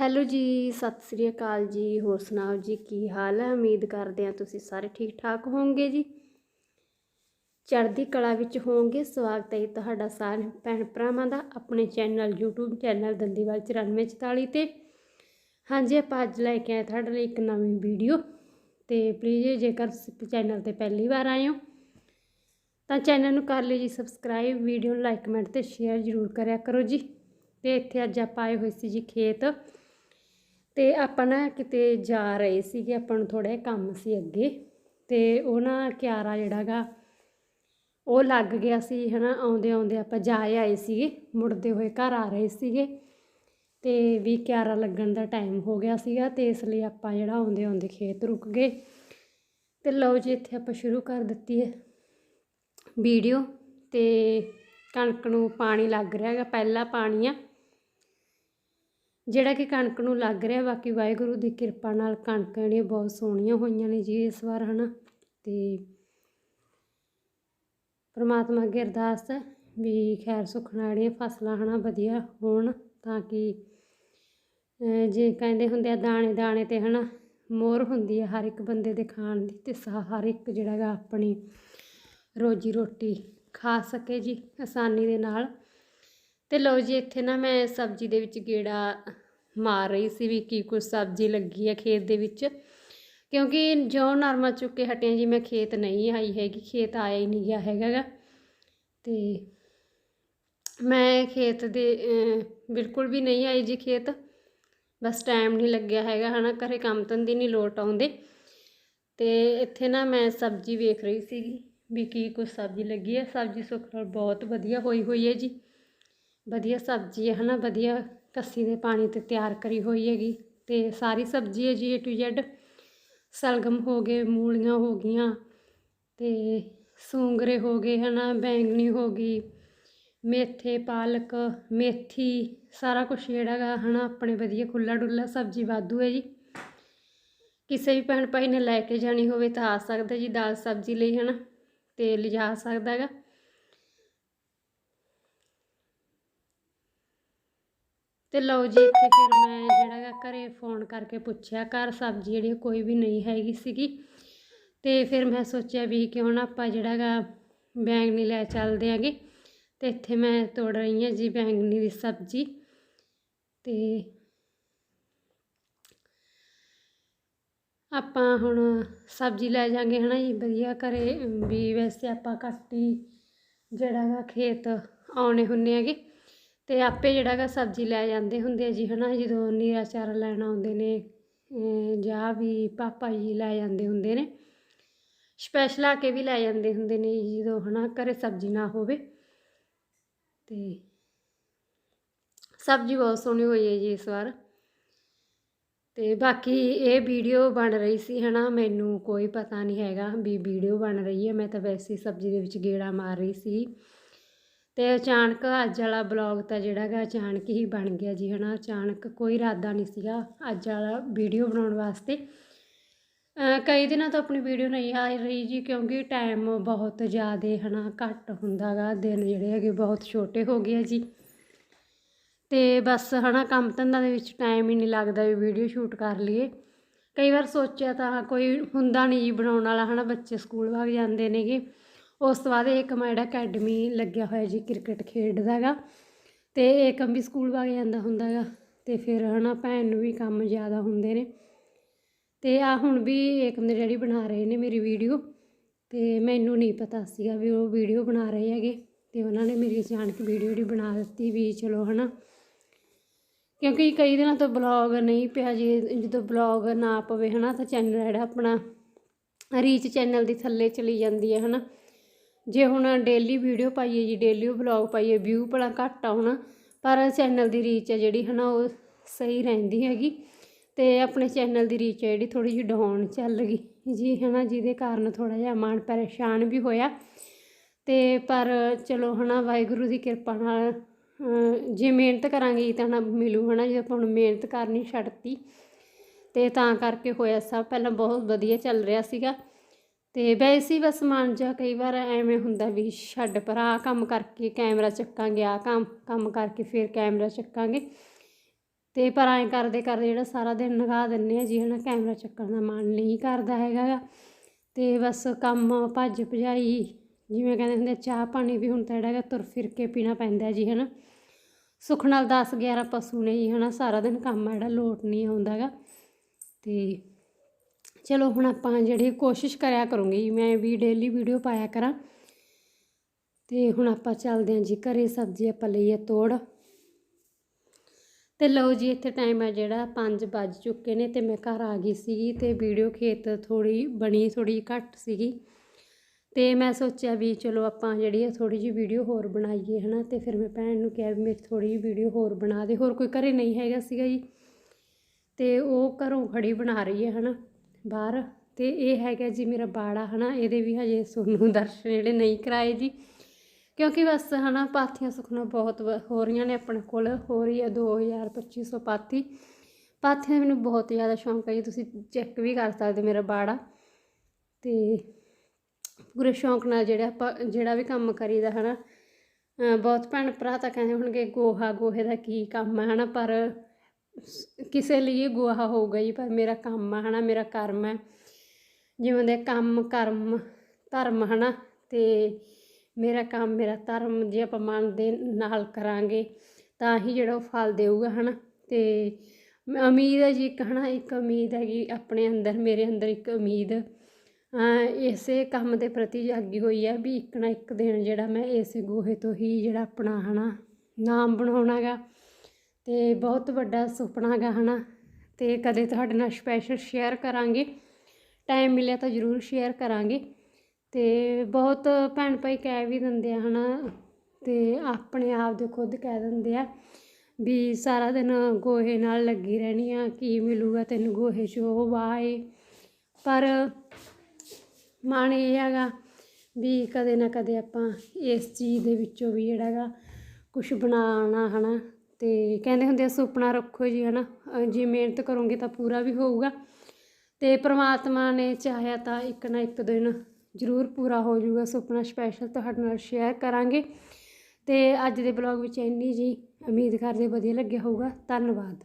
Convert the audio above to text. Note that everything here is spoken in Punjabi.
ਹੈਲੋ ਜੀ, ਸਤਿ ਸ੍ਰੀ ਅਕਾਲ ਜੀ। ਹੋਰ ਸੁਣਾਓ ਜੀ, ਕੀ ਹਾਲ ਹੈ? ਉਮੀਦ ਕਰਦੇ ਹਾਂ ਤੁਸੀਂ ਸਾਰੇ ਠੀਕ ਠਾਕ ਹੋਵੋਗੇ ਜੀ। ਚੜ੍ਹਦੀ ਕਲਾ ਵਿੱਚ ਹੋਵੋਗੇ। ਸਵਾਗਤ ਹੈ ਤੁਹਾਡਾ ਸਾਰੇ ਭੈਣ ਭਰਾਵਾਂ ਦਾ ਆਪਣੇ ਚੈਨਲ, YouTube ਚੈਨਲ ਦੰਦੀਵਾਲ 9444 ਤੇ। ਹਾਂਜੀ, ਆਪਾਂ ਅੱਜ ਲੈ ਕੇ ਆਏ ਤੁਹਾਡੇ ਲਈ ਇੱਕ ਨਵੀਂ ਵੀਡੀਓ ਤੇ ਪਲੀਜ਼ ਜੇਕਰ ਚੈਨਲ ਤੇ ਪਹਿਲੀ ਵਾਰ ਆਏ ਹੋ, ਤਾਂ ਚੈਨਲ ਨੂੰ ਕਰ ਲਿਓ ਜੀ ਸਬਸਕ੍ਰਾਈਬ ਵੀਡੀਓ ਨੂੰ ਲਾਈਕ ਕਮੈਂਟ ਤੇ ਸ਼ੇਅਰ ਜ਼ਰੂਰ ਕਰਿਆ ਕਰੋ ਜੀ। ਤੇ ਇੱਥੇ ਅੱਜ ਆਪਾਂ ਆਏ ਹੋਏ ਸੀ ਜੀ ਖੇਤ। ਤੇ ਆਪਾਂ ਨਾ ਕਿਤੇ ਜਾ ਰਹੇ ਸੀਗੇ, ਆਪਾਂ ਨੂੰ ਥੋੜਾ ਜਿਹਾ ਕੰਮ ਸੀ ਅੱਗੇ, ਤੇ ਉਹ ਨਾ ਕਿਆਰਾ ਜਿਹੜਾਗਾ ਉਹ ਲੱਗ ਗਿਆ ਸੀ, ਹਨਾ, ਆਉਂਦੇ ਆਉਂਦੇ ਆਪਾਂ ਜਾ ਆਏ ਸੀਗੇ, ਮੁੜਦੇ ਹੋਏ ਘਰ ਆ ਰਹੇ ਸੀਗੇ, ਤੇ ਵੀ ਕਿਆਰਾ ਲੱਗਣ ਦਾ ਟਾਈਮ ਹੋ ਗਿਆ ਸੀਗਾ, ਤੇ ਇਸ ਲਈ ਆਪਾਂ ਜਿਹੜਾ ਆਉਂਦੇ ਆਉਂਦੇ ਖੇਤ ਰੁਕ ਗਏ, ਤੇ ਲਓ ਜੀ, ਇੱਥੇ ਆਪਾਂ ਸ਼ੁਰੂ ਕਰ ਦਿੱਤੀ ਹੈ ਵੀਡੀਓ, ਤੇ ਕਣਕ ਨੂੰ ਪਾਣੀ ਲੱਗ ਰਿਹਾ ਹੈਗਾ, ਪਹਿਲਾ ਪਾਣੀ ਆ ਜਿਹੜਾ ਕਿ ਕਣਕ ਨੂੰ ਲੱਗ ਰਿਹਾ, ਬਾਕੀ ਵਾਹਿਗੁਰੂ ਦੀ ਕਿਰਪਾ ਨਾਲ ਕਣਕ ਜਿਹੜੀਆਂ ਬਹੁਤ ਸੋਹਣੀਆਂ ਹੋਈਆਂ ਨੇ ਜੀ ਇਸ ਵਾਰ, ਹਨਾ? ਤੇ ਪ੍ਰਮਾਤਮਾ ਅੱਗੇ ਅਰਦਾਸ ਹੈ ਵੀ ਖੈਰ ਸੁੱਖ ਜਿਹੜੀਆਂ ਫਸਲਾਂ, ਹਨਾ, ਵਧੀਆ ਹੋਣ ਤਾਂ ਕਿ ਜੇ ਕਹਿੰਦੇ ਹੁੰਦੇ ਆ ਦਾਣੇ ਦਾਣੇ ਤੇ, ਹਨਾ, ਮੋਹਰ ਹੁੰਦੀ ਹੈ ਹਰ ਇੱਕ ਬੰਦੇ ਦੇ ਖਾਣ ਦੀ ਤੇ ਸਾ- ਹਰ ਇੱਕ ਜਿਹੜਾ ਗਾ ਆਪਣੀ ਰੋਜੀ ਰੋਟੀ ਖਾ ਸਕੇ ਜੀ ਆਸਾਨੀ ਦੇ ਨਾਲ। ਤੇ ਲਓ ਜੀ, ਇੱਥੇ ਨਾ ਮੈਂ ਸਬਜ਼ੀ ਦੇ ਵਿੱਚ ਗੇੜਾ ਮਾਰ ਰਹੀ ਸੀ ਵੀ ਕੀ ਕੁਝ ਸਬਜ਼ੀ ਲੱਗੀ ਹੈ ਖੇਤ ਦੇ ਵਿੱਚ। ਕਿਉਂਕਿ ਜੋ ਨਰਮਾ ਚੁੱਕ ਕੇ ਹਟਿਆ ਜੀ, ਮੈਂ ਖੇਤ ਨਹੀਂ ਆਈ ਹੈਗੀ, ਖੇਤ ਆਇਆ ਹੀ ਨਹੀਂ ਗਿਆ ਹੈਗਾ। ਗਾ ਤੇ ਮੈਂ ਖੇਤ ਦੇ ਬਿਲਕੁਲ ਵੀ ਨਹੀਂ ਆਈ ਜੀ ਖੇਤ। ਬਸ ਟਾਈਮ ਨਹੀਂ ਲੱਗਿਆ ਹੈਗਾ, ਹਨਾ, ਘਰੇ ਕੰਮ ਧੰਦੇ ਨਹੀਂ ਲੋਟ ਆਉਂਦੇ। ਤੇ ਇੱਥੇ ਨਾ ਮੈਂ ਸਬਜ਼ੀ ਵੇਖ ਰਹੀ ਸੀਗੀ ਵੀ ਕੀ ਕੁਝ ਸਬਜ਼ੀ ਲੱਗੀ ਹੈ। ਸਬਜ਼ੀ ਸੁੱਖ ਨਾਲ ਬਹੁਤ ਵਧੀਆ ਹੋਈ ਹੋਈ ਹੈ ਜੀ। ਵਧੀਆ ਸਬਜ਼ੀ ਹੈ, ਹਨਾ, ਵਧੀਆ ਕੱਸੀ ਦੇ ਪਾਣੀ ਤੇ ਤਿਆਰ ਕਰੀ ਹੋਈ ਹੈਗੀ ਤੇ ਸਾਰੀ ਸਬਜ਼ੀ ਹੈ ਜੀ A to Z ਸਲਗਮ ਹੋ ਗਏ, ਮੂਲੀਆਂ ਹੋ ਗਈਆਂ ਤੇ ਸੂੰਗਰੇ ਹੋ ਗਏ ਹਨਾ, ਬੈਂਗਣੀ ਹੋ ਗਈ, ਮੇਥੇ, ਪਾਲਕ, ਮੇਥੀ, ਸਾਰਾ ਕੁਝ ਜਿਹੜਾ ਗਾ ਹਨਾ, ਆਪਣੇ ਵਧੀਆ ਖੁੱਲਾ ਡੁੱਲਾ ਸਬਜ਼ੀ ਵਾਧੂ ਹੈ ਜੀ। ਕਿਸੇ ਵੀ ਭੈਣ ਭਾਈ ਨੇ ਲੈ ਕੇ ਜਾਣੀ ਹੋਵੇ ਤਾਂ ਆ ਸਕਦਾ ਜੀ ਦਾਲ ਸਬਜ਼ੀ ਲਈ ਹਨਾ, ਤੇ ਲਿਜਾ ਸਕਦਾ ਹੈਗਾ ਤੇ ਲਓ ਜੀ ਇੱਥੇ ਫਿਰ ਮੈਂ ਜਿਹੜਾ ਗਾ ਘਰੇ ਫੋਨ ਕਰਕੇ ਪੁੱਛਿਆ, ਘਰ ਸਬਜ਼ੀ ਜਿਹੜੀ ਕੋਈ ਵੀ ਨਹੀਂ ਹੈਗੀ ਸੀਗੀ। ਤੇ ਫਿਰ ਮੈਂ ਸੋਚਿਆ ਵੀ ਕਿਉਂ ਨਾ ਆਪਾਂ ਜਿਹੜਾ ਗਾ ਬੈਂਗਣੀ ਲੈ ਚੱਲਦੇ ਆਂਗੇ ਤੇ ਇੱਥੇ ਮੈਂ ਤੋੜ ਰਹੀ ਹਾਂ ਜੀ ਬੈਂਗਣੀ ਦੀ ਸਬਜ਼ੀ। ਤੇ ਆਪਾਂ ਹੁਣ ਸਬਜ਼ੀ ਲੈ ਜਾਾਂਗੇ ਹਨਾ ਜੀ, ਵਧੀਆ ਘਰੇ। ਵੀ ਵੈਸੇ ਆਪਾਂ ਘੱਟ ਹੀ ਜਿਹੜਾ ਗਾ ਖੇਤ ਆਉਣੇ ਹੁੰਨੇ ਹੈਗੇ। ਤੇ ਆਪੇ ਜਿਹੜਾ ਗਾ ਸਬਜ਼ੀ ਲੈ ਜਾਂਦੇ ਹੁੰਦੇ ਆ ਜੀ, ਹਨਾ? ਜਦੋਂ ਨੀਰਾ ਚਾਰਾ ਲੈਣ ਆਉਂਦੇ ਨੇ ਜਾਂ ਵੀ ਪਾਪਾ ਜੀ ਲੈ ਜਾਂਦੇ ਹੁੰਦੇ ਨੇ ਸਪੈਸ਼ਲ ਆ ਕੇ ਵੀ ਲੈ ਜਾਂਦੇ ਹੁੰਦੇ ਨੇ ਜੀ, ਜਦੋਂ, ਹਨਾ, ਘਰੇ ਸਬਜ਼ੀ ਨਾ ਹੋਵੇ। ਤੇ ਸਬਜ਼ੀ ਬਹੁਤ ਸੋਹਣੀ ਹੋਈ ਹੈ ਜੀ ਇਸ ਵਾਰ। ਤੇ ਬਾਕੀ ਇਹ ਵੀਡੀਓ ਬਣ ਰਹੀ ਸੀ, ਹਨਾ? ਮੈਨੂੰ ਕੋਈ ਪਤਾ ਨਹੀਂ ਹੈਗਾ ਵੀ ਵੀਡੀਓ ਬਣ ਰਹੀ ਹੈ। ਮੈਂ ਤਾਂ ਵੈਸੇ ਸਬਜ਼ੀ ਦੇ ਵਿੱਚ ਗੇੜਾ ਮਾਰ ਰਹੀ ਸੀ। ਤੇ ਅਚਾਨਕ ਅੱਜ ਵਾਲਾ ਬਲੌਗ ਤਾਂ ਜਿਹੜਾ ਹੈਗਾ ਅਚਾਨਕ ਹੀ ਬਣ ਗਿਆ ਜੀ ਹਨਾ, ਅਚਾਨਕ ਕੋਈ ਇਰਾਦਾ ਨਹੀਂ ਸੀਗਾ ਅੱਜ ਵਾਲਾ ਵੀਡੀਓ ਬਣਾਉਣ ਵਾਸਤੇ। ਕਈ ਦਿਨਾਂ ਤੋਂ ਆਪਣੀ ਵੀਡੀਓ ਨਹੀਂ ਆ ਰਹੀ ਜੀ ਕਿਉਂਕਿ ਟਾਈਮ ਬਹੁਤ ਜ਼ਿਆਦਾ ਹਨਾ ਘੱਟ ਹੁੰਦਾ ਗਾ, ਦਿਨ ਜਿਹੜੇ ਹੈਗੇ ਬਹੁਤ ਛੋਟੇ ਹੋ ਗਏ ਆ ਜੀ। ਤੇ ਬਸ ਹਨਾ ਕੰਮ ਧੰਦਾ ਦੇ ਵਿੱਚ ਟਾਈਮ ਹੀ ਨਹੀਂ ਲੱਗਦਾ ਵੀ ਵੀਡੀਓ ਸ਼ੂਟ ਕਰ ਲਈਏ। ਕਈ ਵਾਰ ਸੋਚਿਆ ਤਾਂ ਕੋਈ ਹੁੰਦਾ ਨਹੀਂ ਜੀ ਬਣਾਉਣ ਵਾਲਾ ਹਨਾ, ਬੱਚੇ ਸਕੂਲ ਵਗ ਜਾਂਦੇ ਨੇਗੇ। ਉਸ ਤੋਂ ਬਾਅਦ ਇੱਕ ਜਿਹੜਾ ਅਕੈਡਮੀ ਲੱਗਿਆ ਹੋਇਆ ਜੀ, ਕ੍ਰਿਕਟ ਖੇਡਦਾ ਗਾ। ਤੇ ਏਕਮ ਵੀ ਸਕੂਲ ਵਗ ਜਾਂਦਾ ਹੁੰਦਾ ਗਾ। ਤੇ ਫਿਰ ਹਨਾ ਭੈਣ ਨੂੰ ਵੀ ਕੰਮ ਜ਼ਿਆਦਾ ਹੁੰਦੇ ਨੇ। ਤੇ ਆ ਹੁਣ ਵੀ ਏਕਮ ਦੇ ਡੈਡੀ ਬਣਾ ਰਹੇ ਨੇ ਮੇਰੀ ਵੀਡੀਓ। ਤੇ ਮੈਨੂੰ ਨਹੀਂ ਪਤਾ ਸੀਗਾ ਵੀ ਉਹ ਵੀਡੀਓ ਬਣਾ ਰਹੇ ਹੈਗੇ। ਤੇ ਉਹਨਾਂ ਨੇ ਮੇਰੀ ਅਚਾਨਕ ਵੀਡੀਓ ਜਿਹੜੀ ਬਣਾ ਦਿੱਤੀ ਵੀ ਚਲੋ ਹਨਾ। ਕਿਉਂਕਿ ਕਈ ਦਿਨਾਂ ਤੋਂ ਬਲੌਗ ਨਹੀਂ ਪਿਆ ਜੀ, ਜਦੋਂ ਬਲੌਗ ਨਾ ਪਵੇ ਹਨਾ ਤਾਂ ਚੈਨਲ ਜਿਹੜਾ ਆਪਣਾ ਰੀਚ ਚੈਨਲ ਦੀ ਥੱਲੇ ਚਲੀ ਜਾਂਦੀ ਹੈ ਹਨਾ। ਜੇ ਹੁਣ ਡੇਲੀ ਵੀਡੀਓ ਪਾਈਏ ਜੀ ਡੇਲੀ ਬਲੌਗ ਪਾਈਏ ਵਿਊ ਭਲਾ ਘੱਟ ਆਉਣਾ, ਪਰ ਚੈਨਲ ਦੀ ਰੀਚ ਹੈ ਜਿਹੜੀ ਹਨਾ, ਉਹ ਸਹੀ ਰਹਿੰਦੀ ਹੈਗੀ। ਤੇ ਆਪਣੇ ਚੈਨਲ ਦੀ ਰੀਚ ਹੈ ਜਿਹੜੀ ਥੋੜੀ ਜਿਹੀ ਡਾਊਨ ਚੱਲ ਗਈ ਜੀ ਹਨਾ, ਜਿਹਦੇ ਕਾਰਨ ਥੋੜਾ ਜਿਹਾ ਮਨ ਪਰੇਸ਼ਾਨ ਵੀ ਹੋਇਆ। ਤੇ ਪਰ ਚਲੋ ਹਨਾ, ਵਾਹਿਗੁਰੂ ਦੀ ਕਿਰਪਾ ਨਾਲ ਜੇ ਮਿਹਨਤ ਕਰਾਂਗੇ ਤਾਂ ਨਾ ਮਿਲੂ ਹਨਾ, ਜੇ ਆਪਾਂ ਹੁਣ ਮਿਹਨਤ ਕਰਨੀ ਛੱਡਤੀ। ਤੇ ਤਾਂ ਕਰਕੇ ਹੋਇਆ ਸਭ, ਪਹਿਲਾਂ ਬਹੁਤ ਵਧੀਆ ਚੱਲ ਰਿਹਾ ਸੀਗਾ। ਤੇ ਵੈਸੇ ਹੀ ਬਸ ਮਨ ਜਾ ਕਈ ਵਾਰ ਐਵੇਂ ਹੁੰਦਾ ਵੀ ਛੱਡ ਪਰ ਆਹ ਕੰਮ ਕਰਕੇ ਕੈਮਰਾ ਚੱਕਾਂਗੇ ਆਹ ਕੰਮ ਕੰਮ ਕਰਕੇ ਫਿਰ ਕੈਮਰਾ ਚੱਕਾਂਗੇ। ਤੇ ਪਰ ਐਂ ਕਰਦੇ ਕਰਦੇ ਜਿਹੜਾ ਸਾਰਾ ਦਿਨ ਲਗਾ ਦਿੰਨੇ ਆ ਜੀ ਹਨਾ ਕੈਮਰਾ ਚੱਕਣ ਦਾ ਮਨ ਨਹੀਂ ਕਰਦਾ ਹੈਗਾ ਗਾ। ਤੇ ਬਸ ਕੰਮ ਭੱਜ ਭਜਾਈ ਜਿਵੇਂ ਕਹਿੰਦੇ ਹੁੰਦੇ ਆ, ਚਾਹ ਪਾਣੀ ਵੀ ਹੁਣ ਤਾਂ ਜਿਹੜਾ ਹੈਗਾ ਤੁਰ ਫਿਰ ਕੇ ਪੀਣਾ ਪੈਂਦਾ ਜੀ ਹਨਾ। ਸੁੱਖ ਨਾਲ 10 11 ਪਸ਼ੂ ਨੇ ਜੀ ਹਨਾ ਸਾਰਾ ਦਿਨ ਕੰਮ ਆ ਜਿਹੜਾ ਲੋਟ ਨਹੀਂ ਆਉਂਦਾ ਗਾ ਤੇ ਚਲੋ ਹੁਣ ਆਪਾਂ ਜਿਹੜੀ ਕੋਸ਼ਿਸ਼ ਕਰਿਆ ਕਰੂੰਗੀ ਜੀ ਮੈਂ ਵੀ ਡੇਲੀ ਵੀਡੀਓ ਪਾਇਆ ਕਰਾਂ। ਤੇ ਹੁਣ ਆਪਾਂ ਚੱਲਦੇ ਹਾਂ ਜੀ, ਘਰੇ ਸਬਜ਼ੀ ਆਪਾਂ ਲਈਏ ਤੋੜ। ਤੇ ਲਓ ਜੀ, ਇੱਥੇ ਟਾਈਮ ਹੈ ਜਿਹੜਾ 5 ਵੱਜ ਚੁੱਕੇ ਨੇ ਤੇ ਮੈਂ ਘਰ ਆ ਗਈ ਸੀਗੀ ਤੇ ਵੀਡੀਓ ਖੇਤ ਥੋੜੀ ਬਣੀ ਥੋੜੀ ਘੱਟ ਸੀਗੀ। ਤੇ ਮੈਂ ਸੋਚਿਆ ਵੀ ਚਲੋ ਆਪਾਂ ਜਿਹੜੀ ਆ ਥੋੜੀ ਜਿਹੀ ਵੀਡੀਓ ਹੋਰ ਬਣਾਈਏ, ਹਨਾ। ਤੇ ਫਿਰ ਮੈਂ ਭੈਣ ਨੂੰ ਕਿਹਾ ਵੀ ਮੇਰੀ ਥੋੜੀ ਜਿਹੀ ਵੀਡੀਓ ਹੋਰ ਬਣਾ ਦੇ, ਹੋਰ ਕੋਈ ਘਰੇ ਨਹੀਂ ਹੈਗਾ ਸੀਗਾ ਜੀ। ਤੇ ਉਹ ਘਰੋਂ ਖੜੀ ਬਣਾ ਰਹੀ ਹੈ, ਹਨਾ। ਬਾਹਰ। ਤੇ ਇਹ ਹੈਗਾ ਜੀ ਮੇਰਾ ਬਾੜਾ, ਹਨਾ, ਇਹਦੇ ਵੀ ਹਜੇ ਸੋਨੂੰ ਦਰਸ਼ਨ ਜਿਹੜੇ ਨਹੀਂ ਕਰਾਏ ਜੀ। ਕਿਉਂਕਿ ਬਸ, ਹਨਾ, ਪਾਥੀਆਂ ਸੁਖਣਾ ਬਹੁਤ ਵ- ਹੋ ਰਹੀਆਂ ਨੇ ਆਪਣੇ ਕੋਲ। ਹੋ ਰਹੀ ਹੈ 2250 ਪਾਥੀ। ਪਾਥੀਆਂ ਦਾ ਮੈਨੂੰ ਬਹੁਤ ਜ਼ਿਆਦਾ ਸ਼ੌਂਕ ਹੈ ਜੀ, ਤੁਸੀਂ ਚੈੱਕ ਵੀ ਕਰ ਸਕਦੇ ਮੇਰਾ ਬਾੜਾ। ਤੇ ਪੂਰੇ ਸ਼ੌਂਕ ਨਾਲ ਜਿਹੜਾ ਆਪਾਂ, ਜਿਹੜਾ ਵੀ ਕੰਮ ਕਰੀਦਾ, ਹਨਾ, ਅਹ, ਬਹੁਤ ਭੈਣ ਭਰਾ ਤਾਂ ਕਹਿੰਦੇ ਹੋਣਗੇ, ਗੋਹਾ, ਗੋਹੇ ਦਾ ਕੀ ਕੰਮ ਹੈ ਹਨਾ, ਪਰ ਕਿਸੇ ਲਈ ਇਹ ਗੋਹਾ ਹੋਊਗਾ ਜੀ ਪਰ ਮੇਰਾ ਕੰਮ ਹੈ ਹਨਾ, ਮੇਰਾ ਕਰਮ ਹੈ ਜਿਵੇਂ ਦੇ ਕੰਮ, ਕਰਮ, ਧਰਮ, ਹਨਾ, ਤੇ ਮੇਰਾ ਕੰਮ, ਮੇਰਾ ਧਰਮ ਜੇ ਆਪਾਂ ਮਨ ਦੇ ਨਾਲ ਕਰਾਂਗੇ, ਤਾਂ ਹੀ ਜਿਹੜਾ ਉਹ ਫਲ ਦੇਊਗਾ, ਹਨਾ। ਤੇ ਮ- ਉਮੀਦ ਹੈ ਜੀ, ਇੱਕ, ਹਨਾ, ਇੱਕ ਉਮੀਦ ਹੈਗੀ ਆਪਣੇ ਅੰਦਰ, ਮੇਰੇ ਅੰਦਰ ਇੱਕ ਉਮੀਦ ਇਸੇ ਕੰਮ ਦੇ ਪ੍ਰਤੀ ਜਾਗੀ ਹੋਈ ਹੈ ਵੀ ਇੱਕ ਨਾ ਇੱਕ ਦਿਨ ਜਿਹੜਾ ਮੈਂ ਇਸੇ ਗੋਹੇ ਤੋਂ ਹੀ ਜਿਹੜਾ ਆਪਣਾ, ਹਨਾ, ਨਾਮ ਬਣਾਉਣਾ ਗਾ ਤੇ ਬਹੁਤ ਵੱਡਾ ਸੁਪਨਾ ਗਾ ਹਨਾ? ਤੇ ਕਦੇ ਤੁਹਾਡੇ ਨਾਲ ਸਪੈਸ਼ਲ ਸ਼ੇਅਰ ਕਰਾਂਗੇ। ਟਾਈਮ ਮਿਲਿਆ ਤਾਂ ਜ਼ਰੂਰ ਸ਼ੇਅਰ ਕਰਾਂਗੇ। ਤੇ ਬਹੁਤ ਭੈਣ ਭਾਈ ਕਹਿ ਵੀ ਦਿੰਦੇ ਆ, ਹਨਾ? ਤੇ ਆਪਣੇ ਆਪ ਦੇ ਖੁਦ ਕਹਿ ਦਿੰਦੇ ਆ ਵੀ ਸਾਰਾ ਦਿਨ ਗੋਹੇ ਨਾਲ ਲੱਗੀ ਰਹਿਣੀ ਆ, ਕੀ ਮਿਲੂਗਾ ਤੈਨੂੰ ਗੋਹੇ 'ਚੋਂ, ਉਹ ਵਾਏ ਪਰ ਮਨ ਇਹ ਹੈਗਾ ਵੀ ਕਦੇ ਨਾ ਕਦੇ ਆਪਾਂ ਇਸ ਚੀਜ਼ ਦੇ ਵਿੱਚੋਂ ਵੀ ਜਿਹੜਾ ਗਾ ਕੁਝ ਬਣਾਉਣਾ ਹਨਾ? ਤੇ ਕਹਿੰਦੇ ਹੁੰਦੇ ਆ, ਸੁਪਨਾ ਰੱਖੋ ਜੀ, ਹਨਾ। ਅਹ ਜੇ ਮਿਹਨਤ ਕਰੋਗੇ ਤਾਂ ਪੂਰਾ ਵੀ ਹੋਊਗਾ। ਤੇ ਪ੍ਰਮਾਤਮਾ ਨੇ ਚਾਹਿਆ ਤਾਂ ਇੱਕ ਨਾ ਇੱਕ ਦਿਨ ਜ਼ਰੂਰ ਪੂਰਾ ਹੋ ਜਾਊਗਾ। ਸੁਪਨਾ ਸਪੈਸ਼ਲ ਤੁਹਾਡੇ ਨਾਲ ਸ਼ੇਅਰ ਕਰਾਂਗੇ। ਤੇ ਅੱਜ ਦੇ ਬਲੌਗ ਵਿੱਚ ਇੰਨੀ ਜੀ ਉਮੀਦ ਕਰਦੇ ਵਧੀਆ ਲੱਗਿਆ ਹੋਊਗਾ। ਧੰਨਵਾਦ।